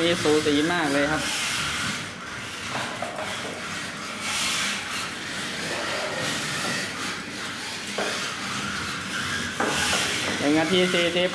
มีสูสีมากเลยครับหนึ่งนาทีสี่สิบ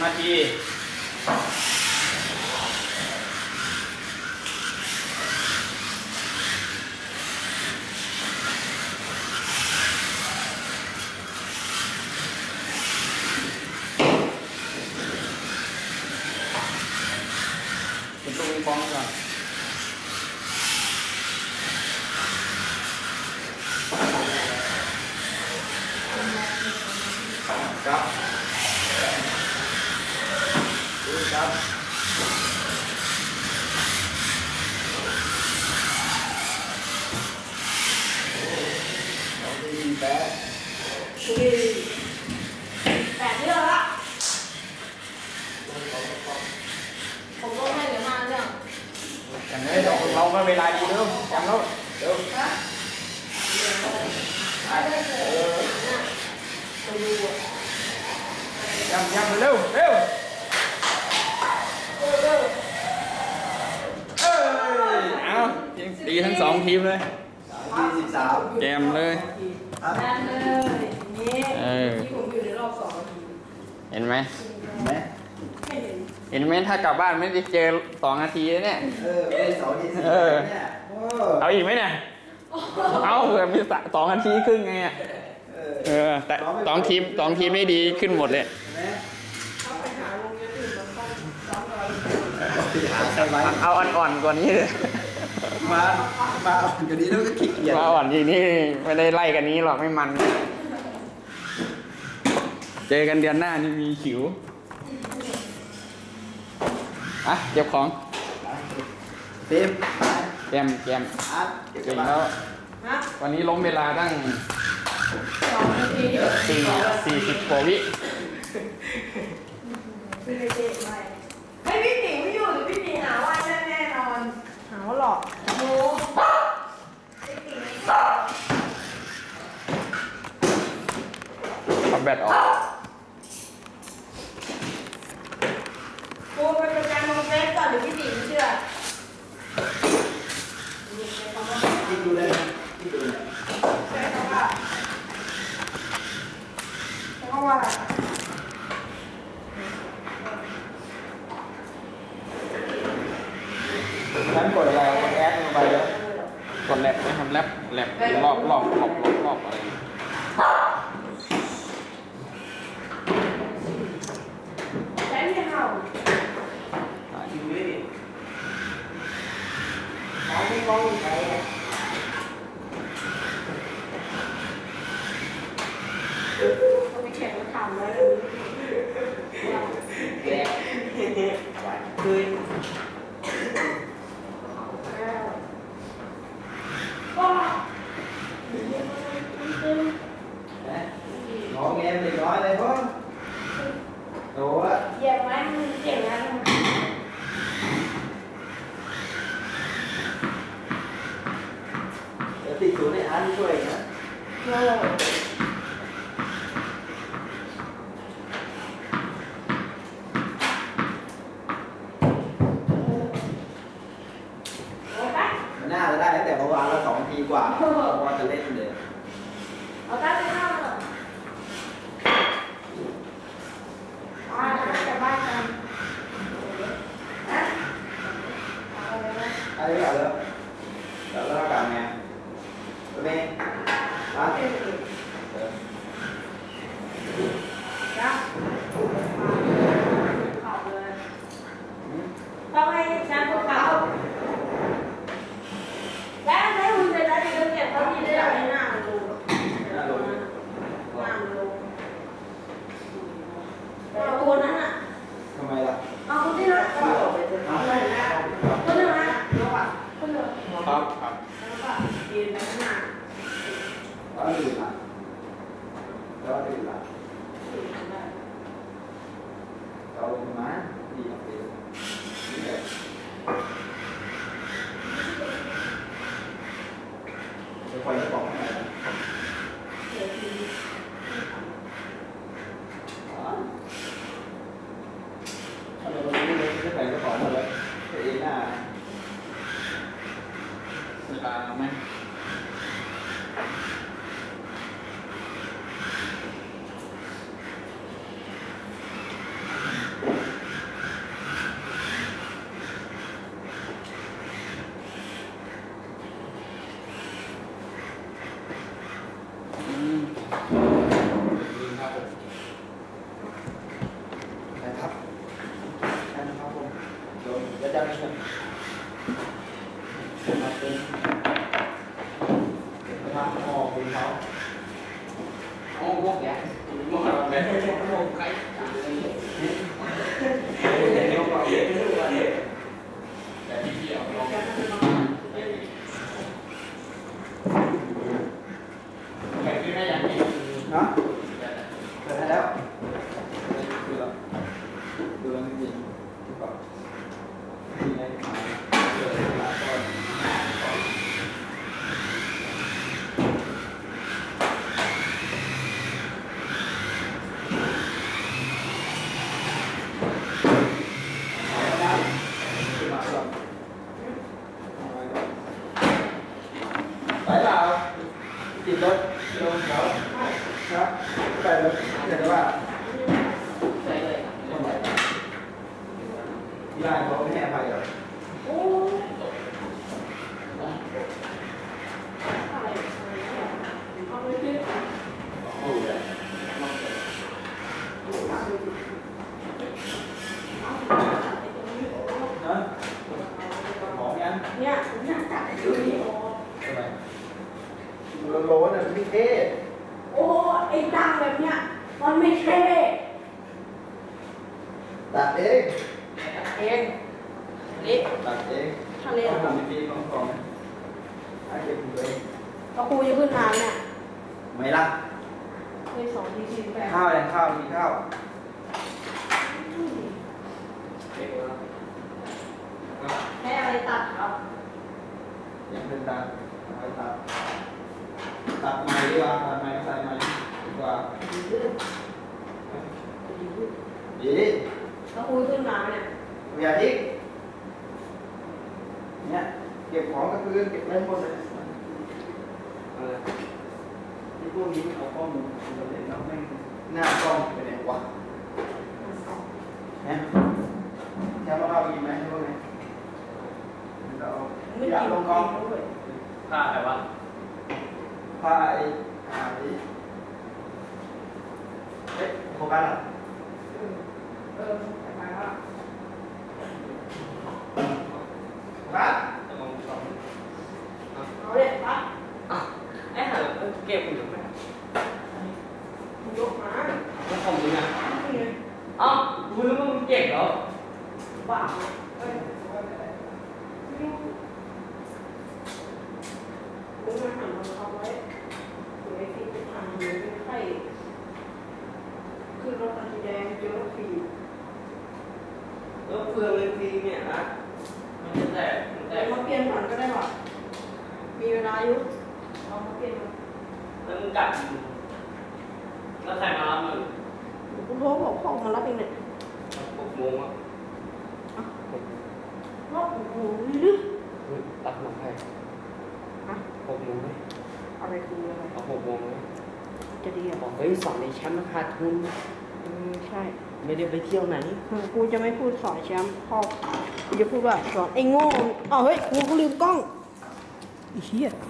สองนาทีเป็นลูกปิงปองก่อนครับดูครับเราได้ยินแป๊ะ แปดเรื่องละผมลงให้เหลือห้าเรื่อง อย่างนี้เราเราก็เวลาดีเร็วจำแล้วเร็ว นะไม่ได้เลยไปดูอะ จำจำเร็วเร็วเออเออเอ้ยเอาดีทั้งสองทีมเลยสามยี่สิบสามแจมเลยแน่นเลยนี่เออ ที่ผมอยู่ในรอบสองนาทีเห็นไหมเห็นไหมไม่เห็นเห็นไหมถ้ากลับบ้านไม่ได้เจอสองนาทีแล้วเนี่ย เออไม่ได้สองยี่สิบเออเนี่ยโอ้เอาอีกไหมเนี่ย เอาเผื่อมีสะสองนาทีครึ่งไงอะ เออเออ แต่สองทีมสองทีมไม่ดีขึ้นหมดเลยเห็นไหมเขาไปหาโรงเรียนอื่นมาเข้าซ้อมเราหาใครไว้เอาอ่อนๆกว่านี้เลยมามาอ่อนกว่านี้แล้วก็ขี้เกียจมาอ่อนทีนี้ไม่ได้ไล่กันนี้หรอกไม่มัน เจอกันเดือนหน้านี่มีขิวอะเก็บของเต็มแจมแจมอาร์ตเก็บเก่งมาแล้วฮะวันนี้ล้มเวลาตั้ง สองนาทีสี่สี่สิบกว่าวิไม่ได้เจ๊ไม่ให้พี่หนิงไม่อยู่หรือพี่หนิงหาว่าแน่แน่นอน หาว่าหลอกโน้พี่หนิงไม่อยู่เอาแบตออกกูไปประกันลงเฟซก่อนหรือพี่หนิงเชื่อ ที่ดูได้ที่ดูได้ ใช่ครับว่าใช่ครับว่าอะไร ฉันกดอะไรกดแอดลงไปแล้วกดแลบไม่ทำแลบแลบรอบรอบรอบรอบรอบอะไร ใช้ไม่เห่า ที่ดูได้ดิ หาไม่มองใครอะ ก็ไปแข่งรถถังแล้วเลย แกะ เคยว้านะน้องแงมเด็กน้อยเลยพ่อโตอะ เหยียบไหมมึงเก่งนะ เดี๋ยวติดศูนย์ให้อาร์ตช่วยนะ โอ้โอ้ไป มันน่าจะได้ตั้งแต่เมื่อวานแล้วสองทีกว่าเพราะว่าจะเล่นเลย เอาตั้งไปข้าวเลยอ่ากลับบ้านกันนะเอาเลยนะ อะไรก็เอาแล้วแล้วแล้วกันไงตัวนี้อาร์ต เออ เออ จ้ะขาดเลย อืม ต้องให้แชมป์พวกเขาและให้คุณจะได้เงินเก็บเท่าที่ได้ในหน้ามันดู น่าลง หน้ามันดูแต่ตัวนั้นอะ ทำไมล่ะ เอาคนที่รักก็เอาเลยนะคนที่รัก ครับครับ แล้วก็ยืนไปข้างหน้า แล้วอื่นล่ะ แล้วอื่นล่ะเราลงมาดีมากเลยนี่แหละจะคอยบอกให้นะถ้าเราไม่ได้กระเป๋าหมดเลยเองหน้าเวลาไหม อืมลืมครับผม นะครับนะครับผมเดี๋ยวจะจำให้ผมมาเป็นเป็นพระพ่อคุณเขา โอ้พวกแกพวกเราแก พวกใคร เห็นเขาบอกเยอะทุกวัน แต่ที่เที่ยวลองใครที่ไม่อยากกิน เนาะเสร็จแล้วดูแล้วดูแล้วจริงๆดูก่อนมีอะไรมาเจอหลายคนเอาละขึ้นมาก่อนเอาไว้ก่อนไปเปล่าติดรถ นเขาครับไปรถเดี๋ยวว่าใส่เลยไม่ไหวที่บ้านเขาไม่ให้อภัยหรออะไรเอาไปขึ้น โอ้ยนะหอมยัง เนี่ยผมอยากจับดูดิโอ ทำไมโลนอะพี่เท่ โอ้ไอ้ดังแบบเนี้ยมันไม่เท่ ตัดเอง เองนี่ ตัดเอง ทะเล เอา เห ผ รอ มดีๆของกองให้เก็บเลย ก็ครูจะขึ้นนานเนี่ยไม่ละเคยสอนที่สิบแปดข้าวยังข้าวกินข้าวแค่อะไรตัดครับยังเป็นตัดเอาไปตัดตัดใหม่ดีกว่าตัดใหม่ใส่ใหม่ดีกว่าดีก็ครูขึ้นมาเนี่ยอย่าทิ้งเนี่ยเก็บของก็คือเก็บไว้หมดเลย อะไรที่พวกนี้เอาข้อมูลมาเล่นแล้วแม่งหน้ากล้องไปไหนวะเนี่ยแค่ว่าเรากินไหมพวกนี้เราไม่อยากกินลงกล้องด้วยผ้าอะไรวะพาไอ้หาดิเอ๊ะโฟกัสอะเออแต่ไปว่า โฟกัส เอาเลยปั๊บ ไอ้ห่าเก็บอยู่ไหมยกมาแล้วของมึงอะนี่ไงอ้าวกูนึกว่ามึงเก็บแล้วบ้าเอ้ยมึงมาหันมาเอาไว้เดี๋ยวไอ้ที่ไปทำเดี๋ยวเป็นไข้ขึ้นรถคันสีแดงเจอรถฟรีแล้วเฟืองเลยทีเนี่ยนะมันจะแตกมันแตแต่กมาเปลี่ยนผ่อนก็ได้หรอมีเวลาอยู่เอามาเปลี่ยนมา แล้วมึงกัดแล้วใครมารับมึงคุณโทรบอกพ่อมารับเองเนี่ยหกโมงอะว่าโอ้โหลึกรับน้องใครฮะหกโมงไหมอะไรคืออะไรเอาหกโมงไหมจะดีเหรบออกเฮ้ยสอนในแชมป์มันขาดทุนอืมใช่ ไม่ได้ไปเที่ยวไหนเออกูจะไม่พูดสอนแชมป์พ่อกูจะพูดว่าสอนไอ้โง่อ๋อเฮ้ยกูกูลืมกล้องไอ้เหี้ยตายตายตายตาย